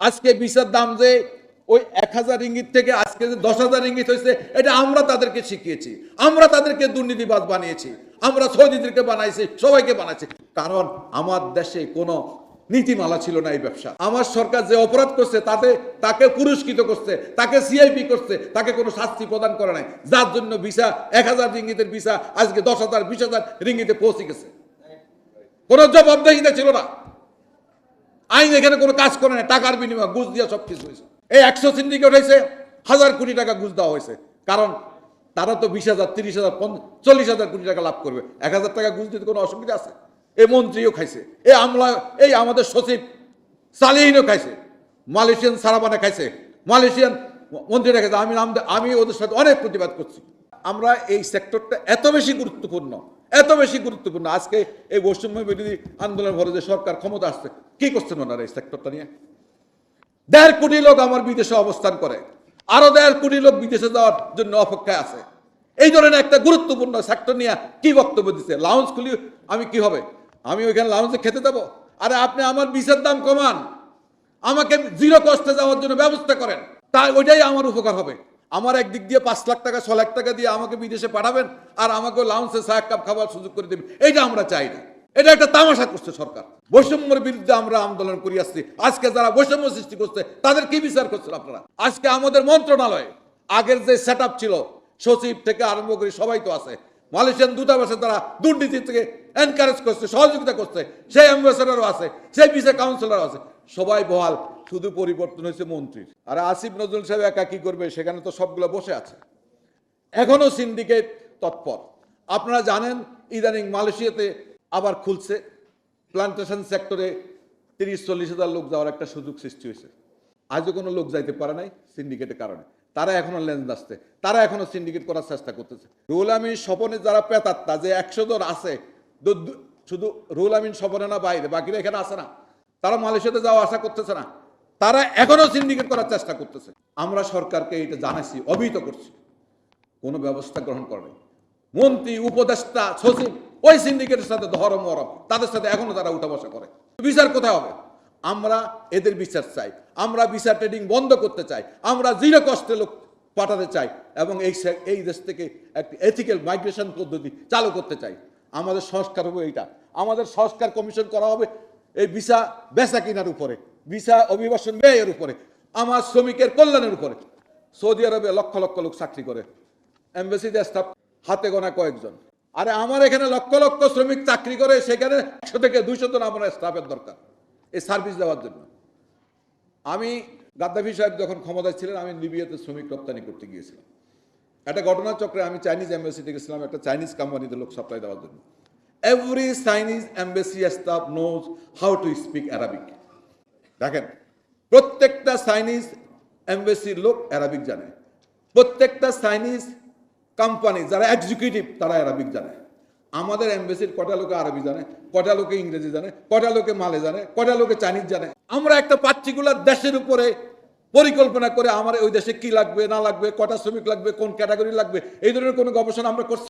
আজকে বিষের দাম যে ওই এক হাজার ইঙ্গিত থেকে আজকে যে দশ হাজার ইঙ্গিত হয়েছে, এটা আমরা তাদেরকে শিখিয়েছি, আমরা তাদেরকে দুর্নীতিবাদ বানিয়েছি, আমরা সৌদিদেরকে বানাইছি, সবাইকে বানাইছি। কারণ আমার দেশে কোনো নীতিমালা ছিল না এই ব্যবসা। আমার সরকার যে অপরাধ করছে, তাতে তাকে পুরস্কৃত করছে, তাকে সিআইপি করছে, তাকে কোনো শাস্তি প্রদান করে নাই। যার জন্য ভিসা, এক হাজার রিঙ্গিতের ভিসা, আজকে দশ হাজার, বিশ হাজার রিঙ্গিতে পৌঁছে গেছে। কোনো জবাবদেহিতা ছিল না। আইন এখানে কোনো কাজ করে না টাকার বিনিময়ে ঘুষ দিয়ে সব কিছু হয়েছে। এই একশো সিন্ডিকেট হয়েছে হাজার কোটি টাকা ঘুষ দেওয়া হয়েছে। কারণ তারা তো বিশ হাজার, তিরিশ হাজার চল্লিশ হাজার কোটি টাকা লাভ করবে। এক হাজার টাকা ঘুষ দিতে কোনো অসুবিধা আছে? এই মন্ত্রীও খাইছে, এই আমলা, এই আমাদের সচিব সালিহিনও খাইছে, মালয়েশিয়ান সারাবানে খাইছে। মালয়েশিয়ান মন্ত্রীরা খাইছে, আমি আমি ওদের সাথে অনেক প্রতিবাদ করছি। আমরা এই সেক্টরটা এত বেশি গুরুত্বপূর্ণ, এত বেশি গুরুত্বপূর্ণ। আজকে এই বৈষম্য বিরোধী আন্দোলনের ভরে যে সরকার ক্ষমতা আসছে কি করছেন ওনারা এই সেক্টরটা নিয়ে? দেড় কোটি লোক আমার বিদেশে অবস্থান করে। আরও দেড় কোটি লোক বিদেশে যাওয়ার জন্য অপেক্ষায় আছে। এই ধরনের একটা গুরুত্বপূর্ণ সেক্টর নিয়ে কি বক্তব্য দিচ্ছে লাউঞ্জ খুলি, আমি কি হবে? আমি ওইখানে লাউঞ্জে খেতে দেবো আরে আপনি আমার বিষের দাম কমান। আমাকে জিরো কস্টে যাওয়ার জন্য ব্যবস্থা করেন। তাই ওইটাই আমার উপকার হবে। আমার একদিক দিয়ে পাঁচ লাখ টাকা, ছ লাখ টাকা দিয়ে আমাকে বিদেশে পাঠাবেন আর আমাকে লাউন্সে এক কাপ খাবার সুযোগ করে দেবেন। এইটা আমরা চাই না। এটা একটা তামাশা করছে সরকার। বৈষম্যের বিরুদ্ধে আমরা আন্দোলন করি আসছি। আজকে যারা বৈষম্য সৃষ্টি করছে, তাদের কি বিচার করছেন আপনারা? আজকে আমাদের মন্ত্রণালয়ে আগের যে সেট ছিল, সচিব থেকে আরম্ভ করে সবাই তো আছে। মালয়েশিয়ান দূতাবাসে তারা দুর্নীতি থেকে এনকারেজ করছে, সহযোগিতা করছে, সেই অ্যাম্বাসেডারও আছে, সেই ভিসা কাউন্সিলর আছে। সবাই বহাল, শুধু পরিবর্তন হয়েছে মন্ত্রীর। আর আসিফ নজরুল সাহেব একা কি করবে, সেখানে তো সবগুলো বসে আছে। এখনও সিন্ডিকেট তৎপর। আপনারা জানেন, ইদানিং মালয়েশিয়াতে আবার খুলছে। প্লান্টেশন সেক্টরে তিরিশ চল্লিশ হাজার লোক যাওয়ার একটা সুযোগ সৃষ্টি হয়েছে। আজও কোনো লোক যাইতে পারে নাই সিন্ডিকেটের কারণে। তারা এখনও লেন্স আসছে। তারা এখনও সিন্ডিকেট করার চেষ্টা করতেছে। রুল আমিন স্বপনে যারা পেতাত্তা যে একশো জন আছে শুধু রুল আমিন স্বপনে না, বাইরে, বাকিরা এখানে আসে না। তারা মালয়েশিয়াতে যাওয়া আশা করতেছে না। তারা এখনও সিন্ডিকেট করার চেষ্টা করতেছে। আমরা সরকারকে এটা জানাইছি, অবহিত করছি। কোনো ব্যবস্থা গ্রহণ করে মন্ত্রী, উপদেষ্টা, সচিব ওই সিন্ডিকেটের সাথে ধরম মরম তাদের সাথে এখনও তারা উঠা বসা করে। বিচার কোথায় হবে? আমরা এদের বিচার চাই, আমরা বিচার ট্রেডিং বন্ধ করতে চাই, আমরা জিরো কষ্টে লোক পাঠাতে চাই এবং এই এই দেশ থেকে একটি এথিক্যাল মাইগ্রেশন পদ্ধতি চালু করতে চাই। আমাদের সংস্কার হবে এইটা। আমাদের সংস্কার কমিশন করা হবে এই ভিসা বেচা কিনার উপরে, ভিসা অভিবাসন ব্যয়ের উপরে, আমার শ্রমিকের কল্যাণের উপরে। সৌদি আরবে লক্ষ লক্ষ লোক চাকরি করে, এমবেসিতে স্টাফ হাতে গোনা কয়েকজন। আরে আমার এখানে লক্ষ লক্ষ শ্রমিক চাকরি করে, সেখানে একশো থেকে দুইশো জন আমার স্টাফের দরকার এই সার্ভিস দেওয়ার জন্য। আমি গাদ্দাফি সাহেব যখন ক্ষমতায় ছিলেন, আমি লিবিয়াতে শ্রমিক রপ্তানি করতে গিয়েছিলাম। একটা ঘটনাচক্রে আমি চাইনিজ এম্বাসিতে গেছিলাম, একটা চাইনিজ কোম্পানিতে লোক সাপ্লাই দেওয়ার জন্য। Every Chinese embassy staff knows how to speak Arabic দেখেন, প্রত্যেকটা চাইনিজ এম্বাসির লোক অ্যারাবিক জানে। প্রত্যেকটা চাইনিজ কোম্পানি যারা এক্সিকিউটিভ তারা অ্যারাবিক জানে। আমাদের এম্বাসির কটা লোকে আরবি জানে, কটা লোকে ইংরেজি জানে, কটা লোকে মালে জানে, কটা লোকে চাইনিজ জানে। আমরা একটা পার্টিকুলার দেশের উপরে পরিকল্পনা করে আমার ওই দেশে কি লাগবে, না লাগবে, কটা শ্রমিক লাগবে, কোন ক্যাটাগরি লাগবে, এই ধরনের কোনো গবেষণা আমরা করছি